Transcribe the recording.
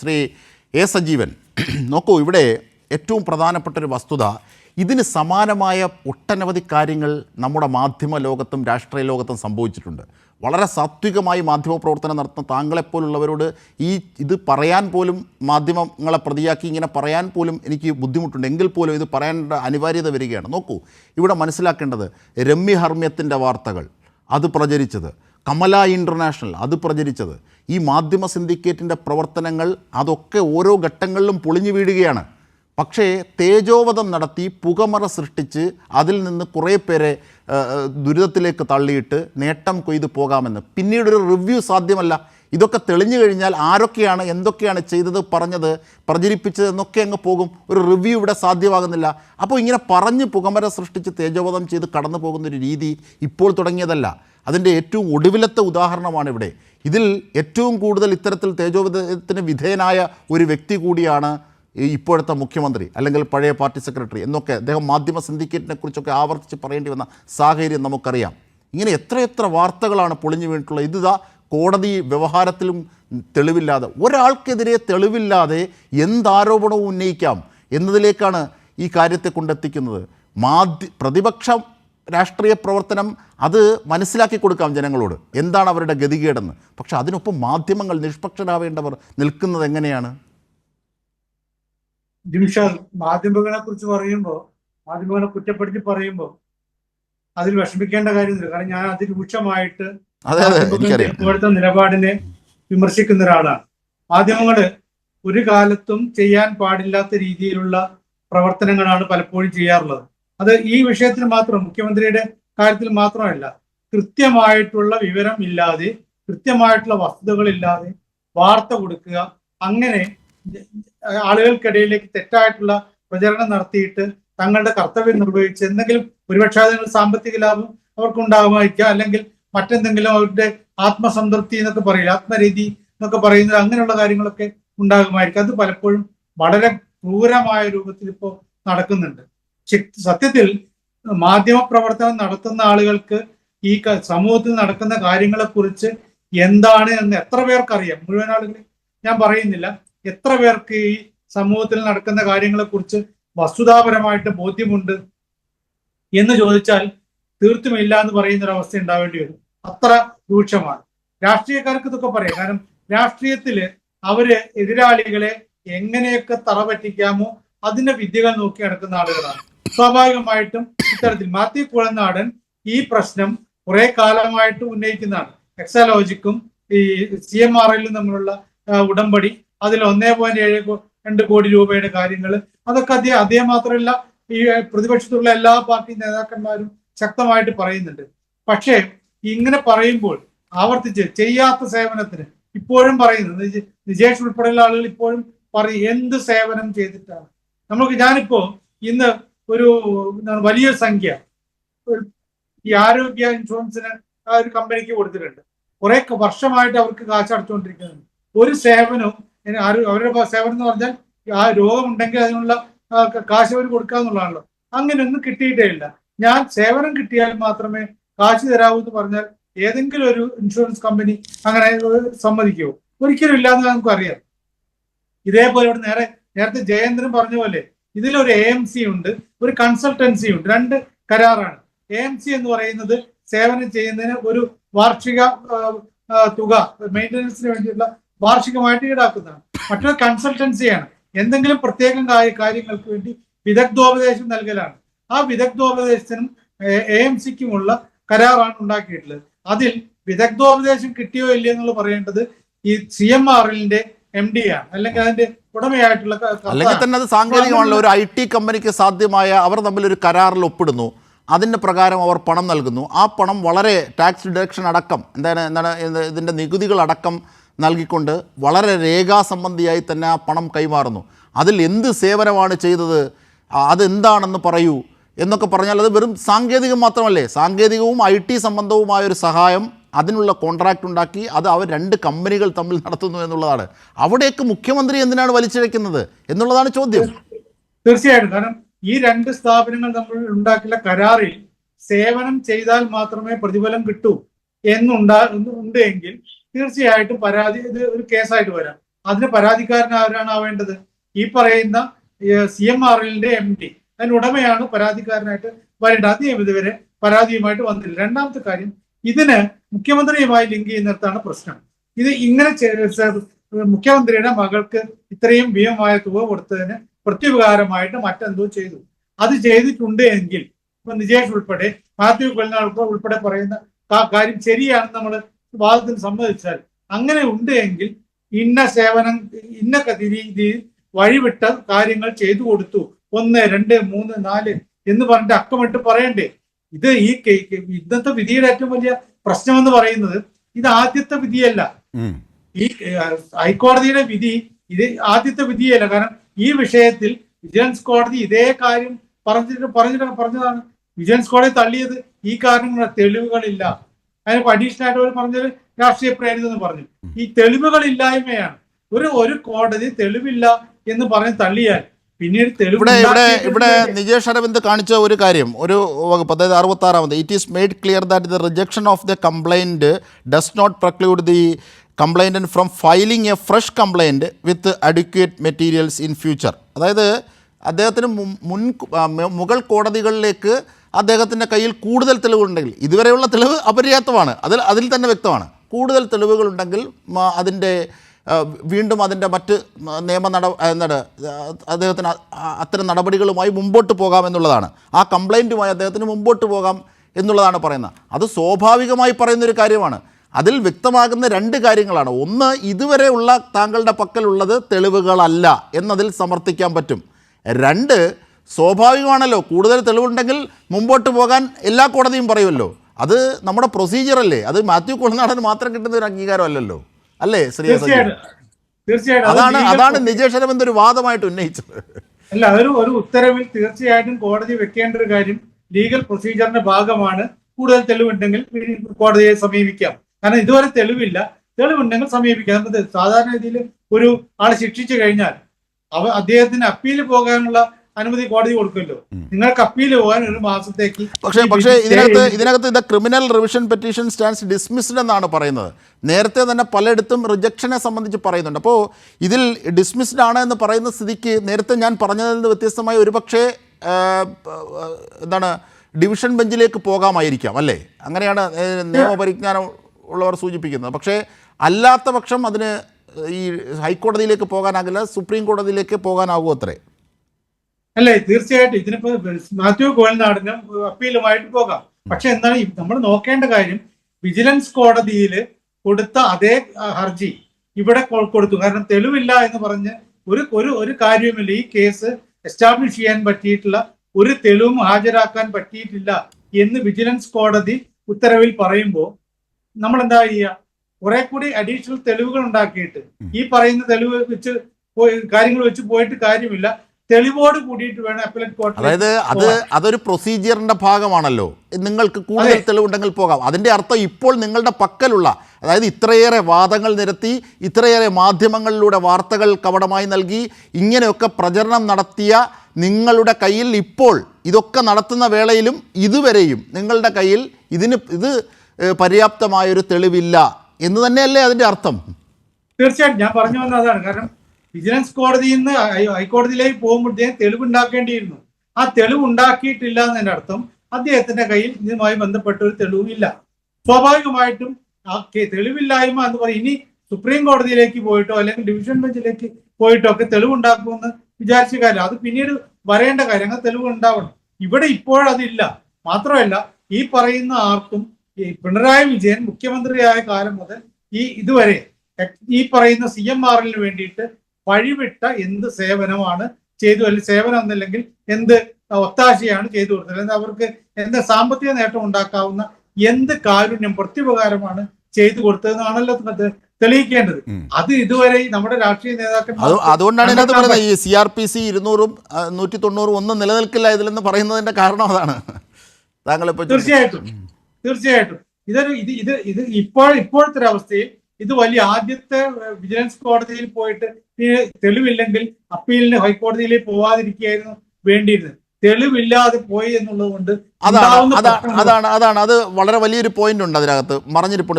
Shri A Sajeevan നോക്കൂ ഇവിടെ ഏറ്റവും പ്രധാനപ്പെട്ട ഒരു വസ്തുത ഇതിന് സമാനമായ ഒട്ടനവധി കാര്യങ്ങൾ നമ്മുടെ മാധ്യമ ലോകത്തും രാഷ്ട്രീയ ലോകത്തും സംഭവിച്ചിട്ടുണ്ട്. വളരെ സാത്വികമായി മാധ്യമ പ്രവർത്തനം നടത്തുന്ന താങ്കളെപ്പോലുള്ളവരോട് ഈ ഇത് പറയാൻ പോലും മാധ്യമങ്ങളെ പ്രതിയാക്കി ഇങ്ങനെ പറയാൻ പോലും എനിക്ക് ബുദ്ധിമുട്ടുണ്ട്. എങ്കിൽ പോലും ഇത് പറയേണ്ട അനിവാര്യത വരികയാണ്. നോക്കൂ ഇവിടെ മനസ്സിലാക്കേണ്ടത് രമ്യ ഹർമ്മ്യത്തിന്റെ വാർത്തകൾ അത് പ്രചരിച്ചത്. കമല ഇന്റർനാഷണൽ അത് പ്രചരിച്ചത്. ഈ മാധ്യമ സിൻഡിക്കേറ്റിന്റെ പ്രവർത്തനങ്ങൾ അതൊക്കെ ഓരോ ഘട്ടങ്ങളിലും പൊളിഞ്ഞു വീഴുകയാണ്. പക്ഷേ തേജോവധം നടത്തി പുകമറ സൃഷ്ടിച്ച് അതിൽ നിന്ന് കുറേ പേരെ ദുരിതത്തിലേക്ക് തള്ളിയിട്ട് നേട്ടം കൊയ്ത് പോകാമെന്ന്. പിന്നീടൊരു റിവ്യൂ സാധ്യമല്ല. ഇതൊക്കെ തെളിഞ്ഞു കഴിഞ്ഞാൽ ആരൊക്കെയാണ് എന്തൊക്കെയാണ് ചെയ്തത് പറഞ്ഞത് പ്രചരിപ്പിച്ചത് എന്നൊക്കെ അങ്ങ് പോകും. ഒരു റിവ്യൂ ഇവിടെ സാധ്യമാകുന്നില്ല. അപ്പോൾ ഇങ്ങനെ പറഞ്ഞ് പുകമര സൃഷ്ടിച്ച് തേജോവധം ചെയ്ത് കടന്നു പോകുന്നൊരു രീതി ഇപ്പോൾ തുടങ്ങിയതല്ല. അതിന്റെ ഏറ്റവും ഒടുവിലത്തെ ഉദാഹരണമാണ് ഇവിടെ. ഇതിൽ ഏറ്റവും കൂടുതൽ ഇത്തരത്തിൽ തേജോവധത്തിന് വിധേയനായ ഒരു വ്യക്തി കൂടിയാണ് ഇപ്പോഴത്തെ മുഖ്യമന്ത്രി അല്ലെങ്കിൽ പഴയ പാർട്ടി സെക്രട്ടറി എന്നൊക്കെ അദ്ദേഹം മാധ്യമ സിൻഡിക്കേറ്റിനെ കുറിച്ചൊക്കെ ആവർത്തിച്ച് പറയേണ്ടി വന്ന സാഹചര്യം നമുക്കറിയാം. ഇങ്ങനെ എത്രയെത്ര വാർത്തകളാണ് പൊളിഞ്ഞു വീണിട്ടുള്ളത്. ഇതാ കോടതി വ്യവഹാരത്തിലും തെളിവില്ലാതെ ഒരാൾക്കെതിരെ തെളിവില്ലാതെ എന്താരോപണവും ഉന്നയിക്കാം എന്നതിലേക്കാണ് ഈ കാര്യത്തെ കൊണ്ടെത്തിക്കുന്നത്. മാധ്യ പ്രതിപക്ഷ രാഷ്ട്രീയ പ്രവർത്തനം അത് മനസ്സിലാക്കി കൊടുക്കാം ജനങ്ങളോട്. എന്താണ് അവരുടെ ഗതികേടെന്ന്. പക്ഷെ അതിനൊപ്പം മാധ്യമങ്ങൾ നിഷ്പക്ഷരാവേണ്ടവർ നിൽക്കുന്നത് എങ്ങനെയാണ്? മാധ്യമങ്ങളെ കുറിച്ച് പറയുമ്പോൾ മാധ്യമങ്ങളെ കുറ്റപ്പെടുത്തി പറയുമ്പോൾ അതിൽ വിഷമിക്കേണ്ട കാര്യമില്ല. കാരണം ഞാൻ അതിരൂക്ഷമായിട്ട് അതെ അതെ എനിക്കറിയാം. ഇപ്പോഴത്തെ നിലപാടിനെ വിമർശിക്കുന്ന ഒരാളാണ്. മാധ്യമങ്ങൾ ഒരു കാലത്തും ചെയ്യാൻ പാടില്ലാത്ത രീതിയിലുള്ള പ്രവർത്തനങ്ങളാണ് പലപ്പോഴും ചെയ്യാറുള്ളത്. അത് ഈ വിഷയത്തിൽ മാത്രം മുഖ്യമന്ത്രിയുടെ കാര്യത്തിൽ മാത്രമല്ല കൃത്യമായിട്ടുള്ള വിവരം ഇല്ലാതെ കൃത്യമായിട്ടുള്ള വസ്തുതകളില്ലാതെ വാർത്ത കൊടുക്കുക അങ്ങനെ ആളുകൾക്കിടയിലേക്ക് തെറ്റായിട്ടുള്ള പ്രചരണം നടത്തിയിട്ട് തങ്ങളുടെ കർത്തവ്യം നിർവഹിച്ച് എന്തെങ്കിലും ഒരുപക്ഷെ അതിനുള്ള സാമ്പത്തിക ലാഭം അവർക്കുണ്ടാകുമായിരിക്കാം അല്ലെങ്കിൽ മറ്റെന്തെങ്കിലും അവരുടെ ആത്മസംതൃപ്തി എന്നൊക്കെ പറയില്ല ആത്മരീതി എന്നൊക്കെ പറയുന്നത് അങ്ങനെയുള്ള കാര്യങ്ങളൊക്കെ ഉണ്ടാകുമായിരിക്കും. അത് പലപ്പോഴും വളരെ ക്രൂരമായ രൂപത്തിൽ ഇപ്പോൾ നടക്കുന്നുണ്ട്. സത്യത്തിൽ മാധ്യമ പ്രവർത്തനം നടത്തുന്ന ആളുകൾക്ക് ഈ സമൂഹത്തിൽ നടക്കുന്ന കാര്യങ്ങളെ കുറിച്ച് എന്താണ് എന്ന് എത്ര പേർക്കറിയാം? മുഴുവൻ ആളുകൾ ഞാൻ പറയുന്നില്ല. എത്ര പേർക്ക് ഈ സമൂഹത്തിൽ നടക്കുന്ന കാര്യങ്ങളെ കുറിച്ച് വസ്തുതാപരമായിട്ട് ബോധ്യമുണ്ട് എന്ന് ചോദിച്ചാൽ തീർത്തും ഇല്ല എന്ന് പറയുന്ന ഒരു അവസ്ഥ ഉണ്ടാവേണ്ടി വരും. അത്ര രൂക്ഷമാണ്. രാഷ്ട്രീയക്കാർക്ക് ഇതൊക്കെ പറയാം. കാരണം രാഷ്ട്രീയത്തിൽ അവർ എതിരാളികളെ എങ്ങനെയൊക്കെ തറ പറ്റിക്കാമോ അതിന്റെ വിദ്യകൾ നോക്കി നടക്കുന്ന ആളുകളാണ്. സ്വാഭാവികമായിട്ടും ഇത്തരത്തിൽ മാത്യു കുളനാടൻ ഈ പ്രശ്നം കുറെ കാലമായിട്ട് ഉന്നയിക്കുന്നതാണ്. എക്സാലോജിക്കും ഈ സി എം ആർ എല്ലും തമ്മിലുള്ള ഉടമ്പടി അതിൽ ഒന്നേ പോയിന്റ് ഏഴ് രണ്ട് കോടി രൂപയുടെ കാര്യങ്ങൾ അതൊക്കെ അദ്ദേഹം മാത്രമല്ല ഈ പ്രതിപക്ഷത്തുള്ള എല്ലാ പാർട്ടി നേതാക്കന്മാരും ശക്തമായിട്ട് പറയുന്നുണ്ട്. പക്ഷേ ഇങ്ങനെ പറയുമ്പോൾ ആവർത്തിച്ച് ചെയ്യാത്ത സേവനത്തിന് ഇപ്പോഴും പറയുന്നത് നിജ- നിജേഷ് ഉൾപ്പെടെയുള്ള ആളുകൾ ഇപ്പോഴും പറയും എന്ത് സേവനം ചെയ്തിട്ടാണ്? നമുക്ക് ഞാനിപ്പോ ഇന്ന് ഒരു വലിയ സംഖ്യ ഈ ആരോഗ്യ ഇൻഷുറൻസിന് ആ ഒരു കമ്പനിക്ക് കൊടുത്തിട്ടുണ്ട്. കുറെ വർഷമായിട്ട് അവർക്ക് കാശ് അടച്ചുകൊണ്ടിരിക്കുന്നുണ്ട് ഒരു സേവനവും അവരുടെ സേവനം എന്ന് പറഞ്ഞാൽ ആ രോഗമുണ്ടെങ്കിൽ അതിനുള്ള കാശ് അവർ കൊടുക്കുക എന്നുള്ളതാണല്ലോ അങ്ങനെയൊന്നും കിട്ടിയിട്ടേ ഇല്ല. ഞാൻ സേവനം കിട്ടിയാൽ മാത്രമേ കാശ് തരാവൂ എന്ന് പറഞ്ഞാൽ ഏതെങ്കിലും ഒരു ഇൻഷുറൻസ് കമ്പനി അങ്ങനെ സമ്മതിക്കുമോ ഒരിക്കലും ഇല്ലാന്ന് നമുക്ക് അറിയാം. ഇതേപോലെ ഇവിടെ നേരെ നേരത്തെ ജയേന്ദ്രൻ പറഞ്ഞ പോലെ ഇതിലൊരു എ എം സി ഉണ്ട് ഒരു കൺസൾട്ടൻസി ഉണ്ട് രണ്ട് കരാറാണ്. എ എം സി എന്ന് പറയുന്നത് സേവനം ചെയ്യുന്നതിന് ഒരു വാർഷിക തുക മെയിന്റനൻസിന് വേണ്ടിയുള്ള വാർഷികമായിട്ട് ഈടാക്കുന്നതാണ്. മറ്റൊരു കൺസൾട്ടൻസിയാണ് എന്തെങ്കിലും പ്രത്യേകം കാര്യ- കാര്യങ്ങൾക്ക് വേണ്ടി വിദഗ്ധോപദേശം നൽകലാണ്. ആ വിദഗ്ധോപദേശത്തിനും എ എം സിക്കുമുള്ള കരാറാണ് ഉണ്ടാക്കിയിട്ടുള്ളത്. അതിൽ വിദഗ്ധോപദേശം കിട്ടിയോ ഇല്ലയോ എന്നുള്ളത് പറയേണ്ടത് ഈ സി എം എല്ലിന്റെ എം ഡി ആണ്. അല്ലെങ്കിൽ അതിന്റെ ഉടമയായിട്ടുള്ള അല്ലെങ്കിൽ തന്നെ അത് സാങ്കേതികമാണല്ലോ. ഒരു ഐ ടി കമ്പനിക്ക് സാധ്യമായ അവർ തമ്മിൽ ഒരു കരാറിൽ ഒപ്പിടുന്നു. അതിന്റെ പ്രകാരം അവർ പണം നൽകുന്നു. ആ പണം വളരെ ടാക്സ് ഡിഡക്ഷൻ അടക്കം എന്താണ് എന്താണ് ഇതിന്റെ നികുതികൾ അടക്കം നൽകിക്കൊണ്ട് വളരെ രേഖാസംബന്ധിയായി തന്നെ ആ പണം കൈമാറുന്നു. അതിൽ എന്ത് സേവനമാണ് ചെയ്തത്? അതെന്താണെന്ന് പറയൂ. എന്നൊക്കെ പറഞ്ഞാൽ അത് വെറും സാങ്കേതികം മാത്രമല്ലേ? സാങ്കേതികവും ഐ ടി സംബന്ധവുമായ ഒരു സഹായം അതിനുള്ള കോൺട്രാക്റ്റ് ഉണ്ടാക്കി അത് അവർ രണ്ട് കമ്പനികൾ തമ്മിൽ നടത്തുന്നു എന്നുള്ളതാണ്. അവിടേക്ക് മുഖ്യമന്ത്രി എന്തിനാണ് വലിച്ചിഴക്കുന്നത് എന്നുള്ളതാണ് ചോദ്യം. തീർച്ചയായിട്ടും. കാരണം ഈ രണ്ട് സ്ഥാപനങ്ങൾ തമ്മിൽ ഉണ്ടാക്കിയ കരാറിൽ സേവനം ചെയ്താൽ മാത്രമേ പ്രതിഫലം കിട്ടൂ എന്നുണ്ടാ ഉണ്ട് എങ്കിൽ തീർച്ചയായിട്ടും പരാതി ഇത് ഒരു കേസായിട്ട് വരാം. അതിന് പരാതിക്കാരൻ ആരാണ് ആവേണ്ടത്? ഈ പറയുന്ന സി എം ആർ എല്ലിന്റെ എം ഡി. അതിന് ഉടമയാണ് പരാതിക്കാരനായിട്ട് വരേണ്ടത്. അദ്ദേഹം ഇതുവരെ പരാതിയുമായിട്ട് വന്നില്ല രണ്ടാമത്തെ കാര്യം ഇതിന് മുഖ്യമന്ത്രിയുമായി ലിങ്ക് ചെയ്യുന്നിടത്താണ് പ്രശ്നം. ഇത് ഇങ്ങനെ മുഖ്യമന്ത്രിയുടെ മകൾക്ക് ഇത്രയും ഭീമമായ തുക കൊടുത്തതിന് പ്രത്യുപകാരമായിട്ട് മറ്റെന്തോ ചെയ്തു. അത് ചെയ്തിട്ടുണ്ട് എങ്കിൽ ഇപ്പൊ നിജേഷ് ഉൾപ്പെടെ മാത്യു കൊല്ലനാൾ ഉൾപ്പെടെ പറയുന്ന കാര്യം ശരിയാണെന്ന് നമ്മൾ വാദത്തിന് സമ്മതിച്ചാൽ അങ്ങനെ ഉണ്ട് എങ്കിൽ ഇന്ന സേവനം ഇന്ന രീതിയിൽ വഴിവിട്ട കാര്യങ്ങൾ ചെയ്തു കൊടുത്തു. ഒന്ന് രണ്ട് മൂന്ന് നാല് എന്ന് പറഞ്ഞിട്ട് അക്കമിട്ട് പറയണ്ടേ? ഇത് ഈ ഇന്നത്തെ വിധിയുടെ ഏറ്റവും വലിയ പ്രശ്നം എന്ന് പറയുന്നത് ഇത് ആദ്യത്തെ വിധിയല്ല. ഈ ഹൈക്കോടതിയുടെ വിധി ഇത് ആദ്യത്തെ വിധിയല്ല. കാരണം ഈ വിഷയത്തിൽ വിജിലൻസ് കോടതി ഇതേ കാര്യം പറഞ്ഞിട്ട് പറഞ്ഞിട്ട് പറഞ്ഞതാണ്. വിജിലൻസ് കോടതി തള്ളിയത് ഈ കാരണം തെളിവുകളില്ല. അതിന് അഡീഷണൽ ആയിട്ട് അവർ പറഞ്ഞത് രാഷ്ട്രീയ പ്രേരിതെന്ന് പറഞ്ഞു. ഈ തെളിവുകളില്ലായ്മയാണ്. ഒരു ഒരു കോടതി തെളിവില്ല എന്ന് പറഞ്ഞ് തള്ളിയാൽ പിന്നീട് ഇവിടെ ഇവിടെ ഇവിടെ നിജേഷ് അരവിന്ദ് കാണിച്ച ഒരു കാര്യം ഒരു വകുപ്പ് അതായത് അറുപത്തി ആറാമത് it is made clear that the rejection of the complaint does not preclude the complaint from filing a fresh complaint with advocate materials in future അതായത് അദ്ദേഹത്തിന് മുൻ- മുഗൾ മുകൾ കോടതികളിലേക്ക് അദ്ദേഹത്തിന്റെ കയ്യിൽ കൂടുതൽ തെളിവുണ്ടെങ്കിൽ ഇതുവരെയുള്ള തെളിവ് അപര്യാപ്തമാണ്. അതിൽ അതിൽ തന്നെ വ്യക്തമാണ്. കൂടുതൽ തെളിവുകളുണ്ടെങ്കിൽ അതിന്റെ വീണ്ടും അതിന്റെ മറ്റ് നിയമ നട എന്താണ് അദ്ദേഹത്തിന് അത്തരം നടപടികളുമായി മുമ്പോട്ട് പോകാം എന്നുള്ളതാണ്. ആ കംപ്ലൈന്റുമായി അദ്ദേഹത്തിന് മുമ്പോട്ട് പോകാം എന്നുള്ളതാണ് പറയുന്നത്. അത് സ്വാഭാവികമായി പറയുന്നൊരു കാര്യമാണ്. അതിൽ വ്യക്തമാകുന്ന രണ്ട് കാര്യങ്ങളാണ്. ഒന്ന് ഇതുവരെയുള്ള താങ്കളുടെ പക്കലുള്ളത് തെളിവുകളല്ല എന്നതിൽ സമർത്ഥിക്കാൻ പറ്റും. രണ്ട് സ്വാഭാവികമാണല്ലോ കൂടുതൽ തെളിവുണ്ടെങ്കിൽ മുമ്പോട്ട് പോകാൻ എല്ലാ കോടതിയും പറയുമല്ലോ. അത് നമ്മുടെ പ്രൊസീജിയറല്ലേ അത് മാത്യു കുളനാടൻ മാത്രം കിട്ടുന്ന ഒരു അംഗീകാരമല്ലല്ലോ. അല്ലേ ശ്രീ? തീർച്ചയായിട്ടും. അതാണ് അതാണ് നിജേഷ് അരവിന്ദ് ഒരു വാദമായിട്ട് ഉന്നയിച്ചത്. അല്ല അതൊരു ഒരു ഉത്തരവിൽ തീർച്ചയായിട്ടും കോടതി വെക്കേണ്ട ഒരു കാര്യം ലീഗൽ പ്രൊസീജിയറിന്റെ ഭാഗമാണ്. കൂടുതൽ തെളിവുണ്ടെങ്കിൽ കോടതിയെ സമീപിക്കാം. കാരണം ഇതുവരെ തെളിവില്ല. തെളിവുണ്ടെങ്കിൽ സമീപിക്കാം. സാധാരണ രീതിയിൽ ഒരു ആളെ ശിക്ഷിച്ചു കഴിഞ്ഞാൽ അവ അദ്ദേഹത്തിന് അപ്പീൽ പോകാനുള്ള അനുമതി കോടതി കൊടുക്കുമല്ലോ. നിങ്ങൾക്ക് അപ്പീൽ പോകാൻ ഒരു മാസത്തേക്ക് പക്ഷേ പക്ഷേ ഇതിനകത്ത് ഇതിനകത്ത് ഇത് criminal revision petition stands dismissed എന്നാണ് പറയുന്നത്. നേരത്തെ തന്നെ പലയിടത്തും റിജക്ഷനെ സംബന്ധിച്ച് പറയുന്നുണ്ട്. അപ്പോൾ ഇതിൽ ഡിസ്മിസ്ഡ് ആണ് എന്ന് പറയുന്ന സ്ഥിതിക്ക് നേരത്തെ ഞാൻ പറഞ്ഞതിൽ നിന്ന് വ്യത്യസ്തമായി ഒരുപക്ഷേ എന്താണ് ഡിവിഷൻ ബെഞ്ചിലേക്ക് പോകാമായിരിക്കാം അല്ലേ? അങ്ങനെയാണ് നിയമപരിജ്ഞാനം ഉള്ളവർ സൂചിപ്പിക്കുന്നത്. പക്ഷേ അല്ലാത്ത പക്ഷം അതിന് ഈ ഹൈക്കോടതിയിലേക്ക് പോകാനാകില്ല സുപ്രീം കോടതിയിലേക്ക് പോകാനാകുമോ അത്രേ. അല്ലേ തീർച്ചയായിട്ടും. ഇതിനിപ്പോ മാത്യു കോയൽനാടിനും അപ്പീലുമായിട്ട് പോകാം. പക്ഷെ എന്താണ് നമ്മൾ നോക്കേണ്ട കാര്യം വിജിലൻസ് കോടതിയിൽ കൊടുത്ത അതേ ഹർജി ഇവിടെ കൊടുത്തു. കാരണം തെളിവില്ല എന്ന് പറഞ്ഞ് ഒരു ഒരു ഒരു കാര്യവുമില്ല. ഈ കേസ് എസ്റ്റാബ്ലിഷ് ചെയ്യാൻ പറ്റിയിട്ടുള്ള ഒരു തെളിവും ഹാജരാക്കാൻ പറ്റിയിട്ടില്ല എന്ന് വിജിലൻസ് കോടതി ഉത്തരവിൽ പറയുമ്പോൾ നമ്മൾ എന്താ ചെയ്യുക കുറെ കൂടി അഡീഷണൽ തെളിവുകൾ ഉണ്ടാക്കിയിട്ട് ഈ പറയുന്ന തെളിവ് വെച്ച് പോയി കാര്യങ്ങൾ വെച്ച് പോയിട്ട് കാര്യമില്ല. തെളിവോട് കൂടിയിട്ട് വേണം അപ്പലറ്റ് കോടതി അതായത് അത് അതൊരു പ്രൊസീജിയറിന്റെ ഭാഗമാണല്ലോ. നിങ്ങൾക്ക് കൂടുതൽ തെളിവുണ്ടെങ്കിൽ പോകാം. അതിന്റെ അർത്ഥം ഇപ്പോൾ നിങ്ങളുടെ പക്കലുള്ള അതായത് ഇത്രയേറെ വാദങ്ങൾ നിരത്തി ഇത്രയേറെ മാധ്യമങ്ങളിലൂടെ വാർത്തകൾ കവടമായി നൽകി ഇങ്ങനെയൊക്കെ പ്രചരണം നടത്തിയ നിങ്ങളുടെ കയ്യിൽ ഇപ്പോൾ ഇതൊക്കെ നടത്തുന്ന വേളയിലും ഇതുവരെയും നിങ്ങളുടെ കയ്യിൽ ഇതിന് ഇത് പര്യാപ്തമായൊരു തെളിവില്ല എന്ന് തന്നെയല്ലേ അതിന്റെ അർത്ഥം? തീർച്ചയായിട്ടും ഞാൻ പറഞ്ഞു വന്ന അതാണ്. കാരണം വിജിലൻസ് കോടതിയിൽ നിന്ന് ഹൈക്കോടതിയിലേക്ക് പോകുമ്പോഴത്തേക്കും തെളിവുണ്ടാക്കേണ്ടിയിരുന്നു. ആ തെളിവ് ഉണ്ടാക്കിയിട്ടില്ല എന്നതിന്റെ അർത്ഥം അദ്ദേഹത്തിന്റെ കയ്യിൽ ഇതുമായി ബന്ധപ്പെട്ട ഒരു തെളിവും ഇല്ല. സ്വാഭാവികമായിട്ടും ആ തെളിവില്ലായ്മ എന്ന് പറയും. ഇനി സുപ്രീം കോടതിയിലേക്ക് പോയിട്ടോ അല്ലെങ്കിൽ ഡിവിഷൻ ബെഞ്ചിലേക്ക് പോയിട്ടോ ഒക്കെ തെളിവുണ്ടാക്കുമെന്ന് വിചാരിച്ച കാര്യം അത് പിന്നീട് വരേണ്ട കാര്യങ്ങൾ തെളിവ് ഉണ്ടാവണം ഇവിടെ ഇപ്പോഴതില്ല മാത്രമല്ല ഈ പറയുന്ന ആർക്കും പിണറായി വിജയൻ മുഖ്യമന്ത്രിയായ കാലം മുതൽ ഈ ഇതുവരെ ഈ പറയുന്ന സി എം ആറിന് വേണ്ടിയിട്ട് വഴിവിട്ട എന്ത് സേവനമാണ് ചെയ്തു? അല്ലെങ്കിൽ സേവനം എന്നില്ലെങ്കിൽ എന്ത് ഒത്താശയാണ് ചെയ്തു കൊടുത്തത്? അല്ലെങ്കിൽ അവർക്ക് എന്ത് സാമ്പത്തിക നേട്ടം ഉണ്ടാക്കാവുന്ന എന്ത് കാരുണ്യം പ്രത്യുപകാരമാണ് ചെയ്തു കൊടുത്തതെന്നാണല്ലോ തെളിയിക്കേണ്ടത്. അത് ഇതുവരെ നമ്മുടെ രാഷ്ട്രീയ നേതാക്കൾ അതുകൊണ്ടാണ് ഇതിനകത്ത് പറയുന്നത് ഈ സി ആർ പി സി ഇരുന്നൂറും നൂറ്റി തൊണ്ണൂറും ഒന്നും നിലനിൽക്കില്ല ഇതിലെന്ന് പറയുന്നതിന്റെ കാരണം അതാണ്. താങ്കൾ തീർച്ചയായിട്ടും. തീർച്ചയായിട്ടും. ഇതൊരു ഇത് ഇത് ഇത് ഇപ്പോൾ ഇപ്പോഴത്തെ ഒരു അവസ്ഥയിൽ ഇത് വലിയ ആദ്യത്തെ വിജിലൻസ് കോടതിയിൽ പോയിട്ട് തെളിവില്ലെങ്കിൽ അപ്പീലിന് ഹൈക്കോടതിയിലേക്ക് പോവാതിരിക്കുകയായിരുന്നു വേണ്ടിയിരുന്നത്. തെളിവില്ലാതെ പോയി എന്നുള്ളത് കൊണ്ട് അതാണ് അതാണ് അതാണ് അതാണ്. അത് വളരെ വലിയൊരു പോയിന്റ് ഉണ്ട് അതിനകത്ത്. മറഞ്ഞിരിപ്പുണ്ട്.